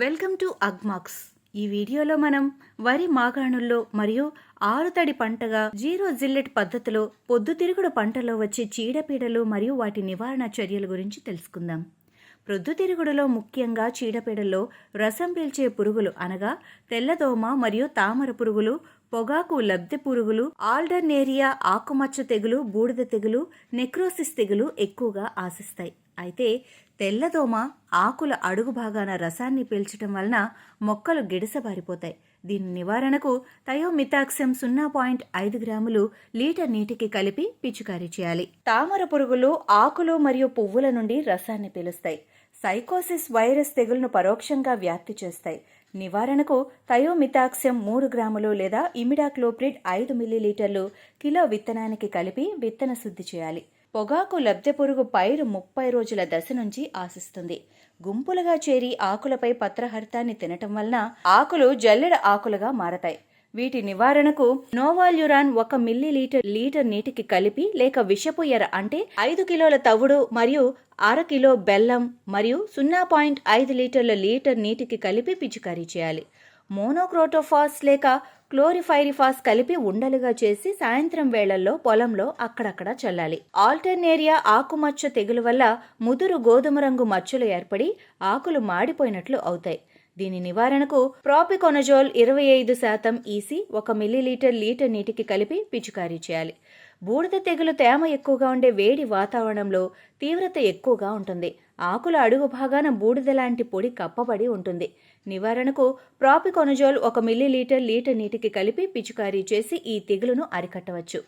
Welcome to Agmax. ఈ వీడియోలో మనం వరి మాగాణుల్లో మరియు ఆరుతడి పంటగా జీరో జిల్లెట్ పద్ధతిలో పొద్దుతిరుగుడు పంటలో వచ్చే చీడపీడలు మరియు వాటి నివారణ చర్యల గురించి తెలుసుకుందాం. ప్రొద్దుతిరుగుడులో ముఖ్యంగా చీడపీడల్లో రసం పీల్చే పురుగులు అనగా తెల్లదోమ మరియు తామర పురుగులు పొగాకు లబ్ధి పురుగులు ఆల్డర్నేరియా ఆకుమచ్చ తెగులు బూడిద తెగులు నెక్రోసిస్ తెగులు ఎక్కువగా ఆశిస్తాయి. అయితే తెల్లదోమ ఆకుల అడుగు భాగాన రసాన్ని పీల్చడం వలన మొక్కలు గిడసబారిపోతాయి. దీని నివారణకు థయోమితాక్సం సున్నా పాయింట్ ఐదు గ్రాములు లీటర్ నీటికి కలిపి పిచికారీ చేయాలి. తామర పురుగులు ఆకులు మరియు పువ్వుల నుండి రసాన్ని పీలుస్తాయి. సైకోసిస్ వైరస్ తెగులను పరోక్షంగా వ్యాప్తి చేస్తాయి. నివారణకు థయోమితాక్సం మూడు గ్రాములు లేదా ఇమిడాక్లోప్రిడ్ ఐదు మిల్లీలీటర్లు కిలో విత్తనానికి కలిపి విత్తన శుద్ధి చేయాలి. పొగాకు లబ్ధె పురుగు పైరు ముప్పై రోజుల దశ నుంచి ఆశిస్తుంది. గుంపులుగా చేరి ఆకులపై పత్రహరితాన్ని తినటం వలన ఆకులు జల్లెడ ఆకులుగా మారతాయి. వీటి నివారణకు నోవాల్యురాన్ ఒక మిల్లీ లీటర్ లీటర్ నీటికి కలిపి లేక విషపు ఎర అంటే ఐదు కిలోల తవుడు మరియు అర కిలో బెల్లం మరియు సున్నా పాయింట్ ఐదు లీటర్ల లీటర్ నీటికి కలిపి పిచికారీ చేయాలి. మోనోక్రోటోఫాస్ లేక క్లోరిఫైరిఫాస్ కలిపి ఉండలుగా చేసి సాయంత్రం వేళల్లో పొలంలో అక్కడక్కడ చల్లాలి. ఆల్టర్నేరియా ఆకుమచ్చ తెగులు వల్ల ముదురు గోధుమ రంగు మచ్చలు ఏర్పడి ఆకులు మాడిపోయినట్లు అవుతాయి. దీని నివారణకు ప్రాపికొనజోల్ ఇరవై ఐదు శాతం ఈసి ఒక మిల్లీలీటర్ లీటర్ నీటికి కలిపి పిచికారీ చేయాలి. బూడిద తెగులు తేమ ఎక్కువగా ఉండే వేడి వాతావరణంలో తీవ్రత ఎక్కువగా ఉంటుంది. ఆకుల అడుగు భాగాన బూడిద లాంటి పొడి కప్పబడి ఉంటుంది. నివారణకు ప్రాపికొనజోల్ ఒక మిల్లీలీటర్ లీటర్ నీటికి కలిపి పిచికారీ చేసి ఈ తెగులును అరికట్టవచ్చు.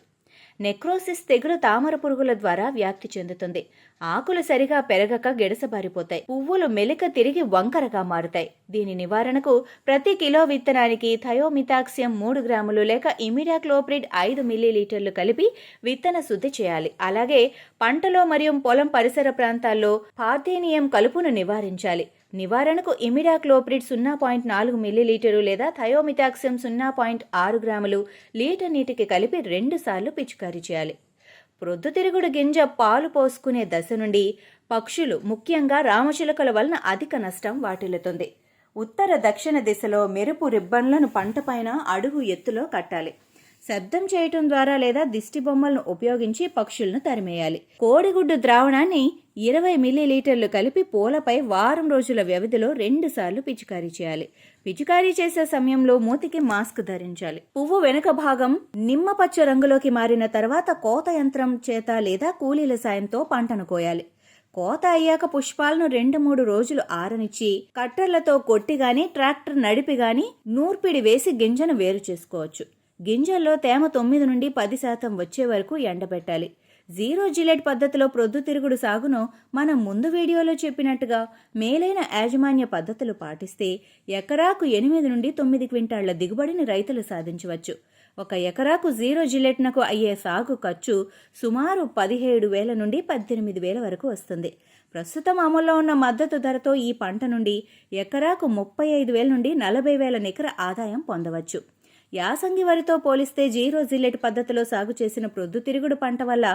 నెక్రోసిస్ తెగులు తామర పురుగుల ద్వారా వ్యాప్తి చెందుతుంది. ఆకులు సరిగా పెరగక గెడసబారిపోతాయి పువ్వులు మెలిక తిరిగి వంకరగా మారుతాయి. దీని నివారణకు ప్రతి కిలో విత్తనానికి థయోమితాక్సియం మూడు గ్రాములు లేక ఇమిడాక్లోప్రిడ్ ఐదు మిల్లీలీటర్లు కలిపి విత్తన శుద్ధి చేయాలి. అలాగే పంటలో మరియు పొలం పరిసర ప్రాంతాల్లో పార్థేనియం కలుపును నివారించాలి. నివారణకు ఇమిడాక్లోప్రిడ్ సున్నా పాయింట్ నాలుగు మిల్లీలీటరు లేదా థయోమిటాక్సియం సున్నా పాయింట్ ఆరు గ్రాములు లీటర్ నీటికి కలిపి రెండుసార్లు పిచికారీ చేయాలి. ప్రొద్దుతిరుగుడు గింజ పాలు పోసుకునే దశ నుండి పక్షులు ముఖ్యంగా రామచిలుకల వలన అధిక నష్టం వాటిల్లుతుంది. ఉత్తర దక్షిణ దిశలో మెరుపు రిబ్బన్లను పంటపైన అడుగు ఎత్తులో కట్టాలి. శబ్దం చేయటం ద్వారా లేదా దిష్టి బొమ్మలను ఉపయోగించి పక్షులను తరిమేయాలి. కోడిగుడ్డు ద్రావణాన్ని ఇరవై మిల్లీలీటర్లు కలిపి పూలపై వారం రోజుల వ్యవధిలో రెండు సార్లు పిచికారీ చేయాలి. పిచికారీ చేసే సమయంలో మూతికి మాస్క్ ధరించాలి. పువ్వు వెనుక భాగం నిమ్మ పచ్చ రంగులోకి మారిన తర్వాత కోత యంత్రం చేత లేదా కూలీల సాయంతో పంటను కోయాలి. కోత అయ్యాక పుష్పాలను రెండు మూడు రోజులు ఆరనిచ్చి కట్టర్లతో కొట్టి గాని ట్రాక్టర్ నడిపి గాని నూర్పిడి వేసి గింజను వేరు చేసుకోవచ్చు. గింజల్లో తేమ తొమ్మిది నుండి పది శాతం వచ్చే వరకు ఎండబెట్టాలి. జీరో జిలెట్ పద్ధతిలో ప్రొద్దుతిరుగుడు సాగును మనం ముందు వీడియోలో చెప్పినట్టుగా మేలైన యాజమాన్య పద్ధతులు పాటిస్తే ఎకరాకు ఎనిమిది నుండి తొమ్మిది క్వింటాళ్ళ దిగుబడిని రైతులు సాధించవచ్చు. ఒక ఎకరాకు జీరో జిలెట్నకు అయ్యే సాగు ఖర్చు సుమారు పదిహేడు వేల నుండి పద్దెనిమిది వేల వరకు వస్తుంది. ప్రస్తుతం అమల్లో ఉన్న మద్దతు ధరతో ఈ పంట నుండి ఎకరాకు ముప్పై ఐదు వేల నుండి నలభై వేల నికర ఆదాయం పొందవచ్చు. యాసంగి వరితో పోలిస్తే జీరో జిల్లెట్ పద్ధతిలో సాగు చేసిన ప్రొద్దుతిరుగుడు పంట వల్ల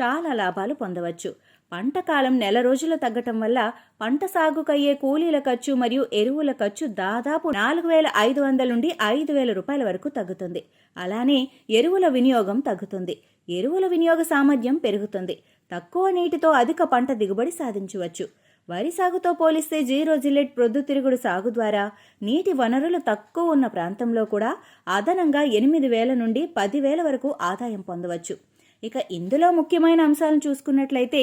చాలా లాభాలు పొందవచ్చు. పంట కాలం నెల రోజులు తగ్గటం వల్ల పంట సాగుకయ్యే కూలీల ఖర్చు మరియు ఎరువుల ఖర్చు దాదాపు నాలుగు వేల ఐదు వందల నుండి ఐదు వేల రూపాయల వరకు తగ్గుతుంది. అలానే ఎరువుల వినియోగం తగ్గుతుంది. ఎరువుల వినియోగ సామర్థ్యం పెరుగుతుంది. తక్కువ నీటితో అధిక పంట దిగుబడి సాధించవచ్చు. వరి సాగుతో పోలిస్తే జీరో జిల్లెట్ ప్రొద్దుతిరుగుడు సాగు ద్వారా నీటి వనరులు తక్కువ ఉన్న ప్రాంతంలో కూడా అదనంగా ఎనిమిది వేల నుండి పదివేల వరకు ఆదాయం పొందవచ్చు. ఇక ఇందులో ముఖ్యమైన అంశాలను చూసుకున్నట్లయితే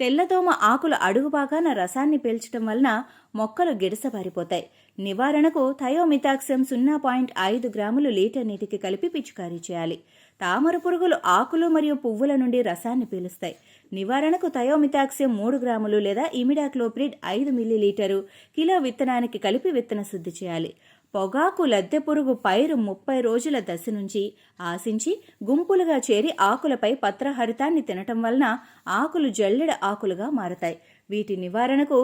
తెల్లదోమ ఆకుల అడుగుపాగాన రసాన్ని పీల్చడం వలన మొక్కలు గిడసబారిపోతాయి. నివారణకు థయోమితాక్సం సున్నా పాయింట్ ఐదు గ్రాములు లీటర్ నీటికి కలిపి పిచికారీ చేయాలి. తామర పురుగులు ఆకులు మరియు పువ్వుల నుండి రసాన్ని పీలుస్తాయి. నివారణకు థయోమితాక్సియం మూడు గ్రాములు లేదా ఇమిడాక్లోప్రిడ్ ఐదు మిల్లీలీటరు కిలో విత్తనానికి కలిపి విత్తన శుద్ధి చేయాలి. పొగాకు లద్దె పురుగు పైరు ముప్పై రోజుల దశ నుంచి ఆశించి గుంపులుగా చేరి ఆకులపై పత్రహరితాన్ని తినటం వలన ఆకులు జల్లెడ ఆకులుగా మారతాయి. వీటి నివారణకు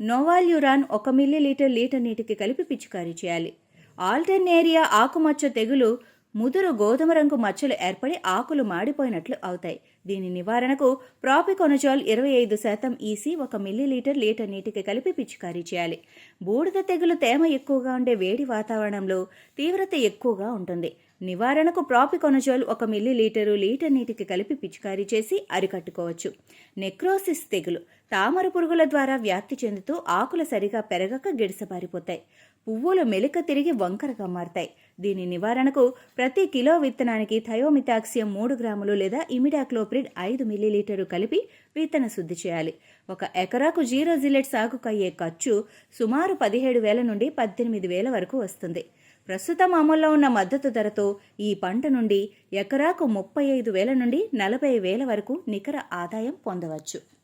నోవాల్యురాన్ ఒక మిల్లీలీటర్ లీటర్ నీటికి కలిపి పిచికారీ చేయాలి. ఆల్టర్నేరియా ఆకుమచ్చ తెగులు ముదురు గోధుమ రంగు మచ్చలు ఏర్పడి ఆకులు మాడిపోయినట్లు అవుతాయి. దీని నివారణకు ప్రాపికొనజాల్ ఇరవై ఐదు శాతం ఈసీ ఒక మిల్లీలీటర్ లీటర్ నీటికి కలిపి పిచికారీ చేయాలి. బూడిద తెగులు తేమ ఎక్కువగా ఉండే వేడి వాతావరణంలో తీవ్రత ఎక్కువగా ఉంటుంది. నివారణకు ప్రాపికొనజోల్ ఒక మిల్లీలీటరు లీటర్ నీటికి కలిపి పిచికారీ చేసి అరికట్టుకోవచ్చు. నెక్రోసిస్ తెగులు తామర పురుగుల ద్వారా వ్యాప్తి చెందుతూ ఆకులు సరిగా పెరగక గిడిసబారిపోతాయి. పువ్వులు మెలిక తిరిగి వంకరగా మారతాయి. దీని నివారణకు ప్రతి కిలో విత్తనానికి థయోమితాక్సియం మూడు గ్రాములు లేదా ఇమిడాక్లోప్రిడ్ ఐదు మిల్లీలీటరు కలిపి విత్తన శుద్ధి చేయాలి. ఒక ఎకరాకు జీరో జిల్లెట్ సాగుకు అయ్యే ఖర్చు సుమారు పదిహేడు వేల నుండి పద్దెనిమిది వేల వరకు వస్తుంది. ప్రస్తుతం అమల్లో ఉన్న మద్దతు ధరతో ఈ పంట నుండి ఎకరాకు ముప్పై ఐదు వేల నుండి నలభై వేల వరకు నికర ఆదాయం పొందవచ్చు.